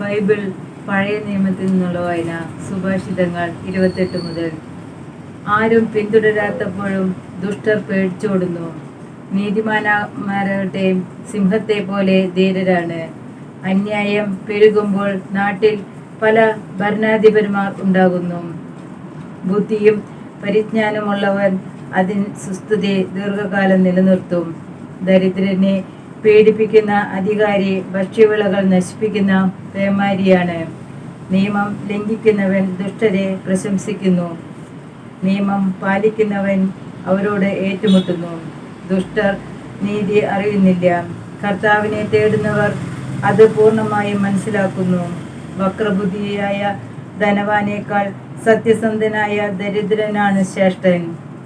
Bible പഴയ നിയമത്തിൽ നിന്നുള്ള വായന സുഭാഷിതങ്ങൾ ഇരുപത്തെട്ട് മുതൽ. ആരും പിന്തുടരാത്തപ്പോഴും ദുഷ്ടർ പേടിച്ചോടുന്നു. നീതിമാന്മാരാകട്ടെ സിംഹത്തെ പോലെ ധീരരാണ്. അന്യായം പെരുകുമ്പോൾ നാട്ടിൽ പല ഭരണാധിപന്മാർ ഉണ്ടാകുന്നു. ബുദ്ധിയും പരിജ്ഞാനമുള്ളവൻ അതിൻ സുസ്ഥിതി ദീർഘകാലം നിലനിർത്തും. ദരിദ്രനെ പീഡിപ്പിക്കുന്ന അധികാരി ഭക്ഷ്യവിളകൾ നശിപ്പിക്കുന്ന പേമാരിയാണ്. നിയമം ലംഘിക്കുന്നവൻ ദുഷ്ടരെ പ്രശംസിക്കുന്നു. നിയമം പാലിക്കുന്നവൻ അവരോട് ഏറ്റുമുട്ടുന്നു. ദുഷ്ടർ നീതി അറിയുന്നില്ല. കർത്താവിനെ തേടുന്നവർ അത് പൂർണമായും മനസ്സിലാക്കുന്നു. വക്രബുദ്ധിയായ ധനവാനേക്കാൾ സത്യസന്ധനായ ദരിദ്രനാണ് ശ്രേഷ്ഠൻ.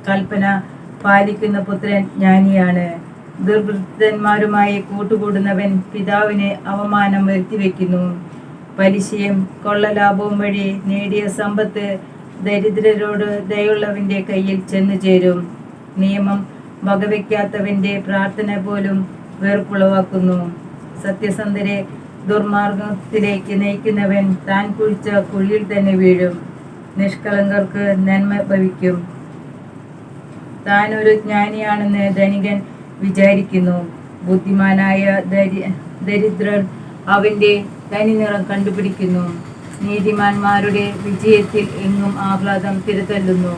കൽപ്പന പാലിക്കുന്ന പുത്രൻ ജ്ഞാനിയാണ്. ദുർവൃത്തന്മാരുമായി കൂട്ടുകൂടുന്നവൻ പിതാവിനെ അവമാനം വരുത്തിവെക്കുന്നു. പലിശയും കൊള്ളലാഭവും വഴി നേടിയ സമ്പത്ത് ദരിദ്രരോട് ദയുള്ളവന്റെ കയ്യിൽ ചെന്നു ചേരും. നിയമം വകവയ്ക്കാത്തവന്റെ പ്രാർത്ഥന പോലും വെറുപ്പുളവാക്കുന്നു. സത്യസന്ധരെ ദുർമാർഗത്തിലേക്ക് നയിക്കുന്നവൻ താൻ കുഴിച്ച കുഴിയിൽ തന്നെ വീഴും. നിഷ്കളങ്കർക്ക് നന്മ ഭവിക്കും. താൻ ഒരു ജ്ഞാനിയാണെന്ന് ധനികൻ വിചാരിക്കുന്നു. ബുദ്ധിമാനായ ദരി ദരിദ്രൻ അവന്റെ തനിനിറം കണ്ടുപിടിക്കുന്നു. നീതിമാന്മാരുടെ വിജയത്തിൽ എങ്ങും ആഹ്ലാദം തിരുത്തല്ലുന്നു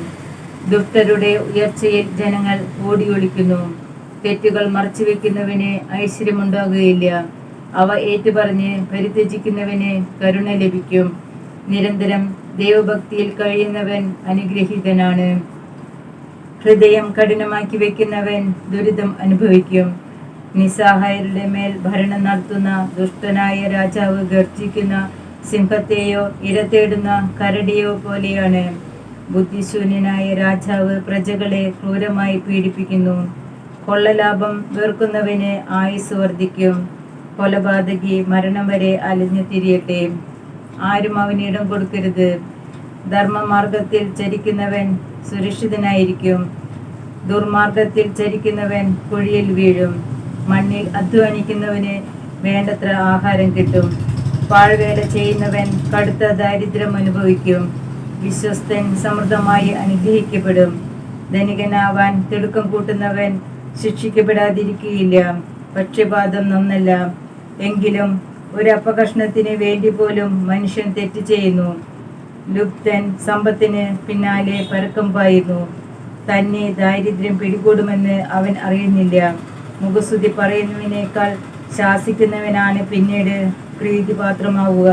ദുഷ്ടരുടെ ഉയർച്ചയിൽ ജനങ്ങൾ ഓടിയൊളിക്കുന്നു. തെറ്റുകൾ മറച്ചുവെക്കുന്നവന് ഐശ്വര്യമുണ്ടാകുകയില്ല. അവ ഏറ്റുപറഞ്ഞ് പരിത്യജിക്കുന്നവന് കരുണ ലഭിക്കും. നിരന്തരം ദൈവഭക്തിയിൽ കഴിയുന്നവൻ അനുഗ്രഹീതനാണ്. ഹൃദയം കഠിനമാക്കി വെക്കുന്നവൻ ദുരിതം അനുഭവിക്കും. നിസ്സഹായരുടെ മേൽ ഭരണം നടത്തുന്ന ദുഷ്ടനായ രാജാവ് ഗർജിക്കുന്ന സിംഹത്തെയോ ഇര തേടുന്ന കരടിയോ പോലെയാണ്. ബുദ്ധിശൂന്യനായ രാജാവ് പ്രജകളെ ക്രൂരമായി പീഡിപ്പിക്കുന്നു. കൊള്ളലാഭം വെറുക്കുന്നവന് ആയുസ് വർദ്ധിക്കും. കൊലപാതകി മരണം വരെ അലിഞ്ഞു തിരിയട്ടെ. ആരും അവന് ഇടം കൊടുക്കരുത്. ധർമ്മമാർഗത്തിൽ ചരിക്കുന്നവൻ സുരക്ഷിതനായിരിക്കും. ദുർമാർഗത്തിൽ ചരിക്കുന്നവൻ കുഴിയിൽ വീഴും. മണ്ണിൽ അധ്വാനിക്കുന്നവന് വേണ്ടത്ര ആഹാരം കിട്ടും. പാഴ്വേല ചെയ്യുന്നവൻ കടുത്ത ദാരിദ്ര്യം അനുഭവിക്കും. വിശ്വസ്തൻ സമൃദ്ധമായി അനുഗ്രഹിക്കപ്പെടും. ധനികനാവാൻ തിടുക്കം കൂട്ടുന്നവൻ ശിക്ഷിക്കപ്പെടാതിരിക്കുകയില്ല. പക്ഷപാതം നന്നല്ല. എങ്കിലും ഒരു അപകർഷണത്തിന് വേണ്ടി പോലും മനുഷ്യൻ തെറ്റ് ചെയ്യുന്നു. ലുപ്തൻ സമ്പത്തിന് പിന്നാലെ പരക്കമ്പായിരുന്നു. തന്നെ ദാരിദ്ര്യം പിടികൂടുമെന്ന് അവൻ അറിയുന്നില്ല. മുഖസ്തുതി പറയുന്നതിനേക്കാൾ ശാസിക്കുന്നവനാണ് പിന്നീട് പ്രീതിപാത്രമാവുക.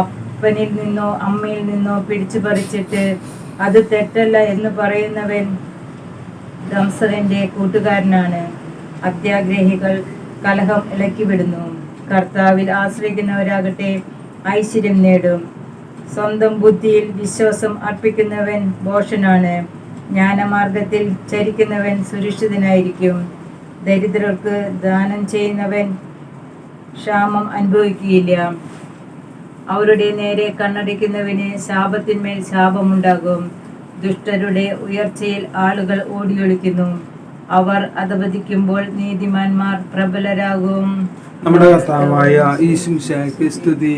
അപ്പനിൽ നിന്നോ അമ്മയിൽ നിന്നോ പിടിച്ചു പറിച്ചിട്ട് അത് തെറ്റല്ല എന്ന് പറയുന്നവൻ ദംസകന്റെ കൂട്ടുകാരനാണ്. അത്യാഗ്രഹികൾ കലഹം ഇളക്കിവിടുന്നു. കർത്താവിൽ ആശ്രയിക്കുന്നവരാകട്ടെ ഐശ്വര്യം നേടും. സ്വന്തം ബുദ്ധിയിൽ വിശ്വാസം അർപ്പിക്കുന്നവൻ ഭോഷനാണ് ജ്ഞാനമാർഗത്തിൽ ചരിക്കുന്നവൻ സുരക്ഷിതനായിരിക്കും. ദരിദ്രർക്ക് ദാനം ചെയ്യുന്നവൻ ക്ഷാമം അനുഭവിക്കുകയില്ല. അവരുടെ നേരെ കണ്ണടിക്കുന്നവന് ശാപത്തിന്മേൽ ശാപമുണ്ടാകും. ദുഷ്ടരുടെ ഉയർച്ചയിൽ ആളുകൾ ഓടിയൊളിക്കുന്നു. അവർ അധപതിക്കുമ്പോൾ നീതിമാന്മാർ പ്രബലരാകും. നമ്മുടെ കർത്താവായ ഈശും സ്തുതി.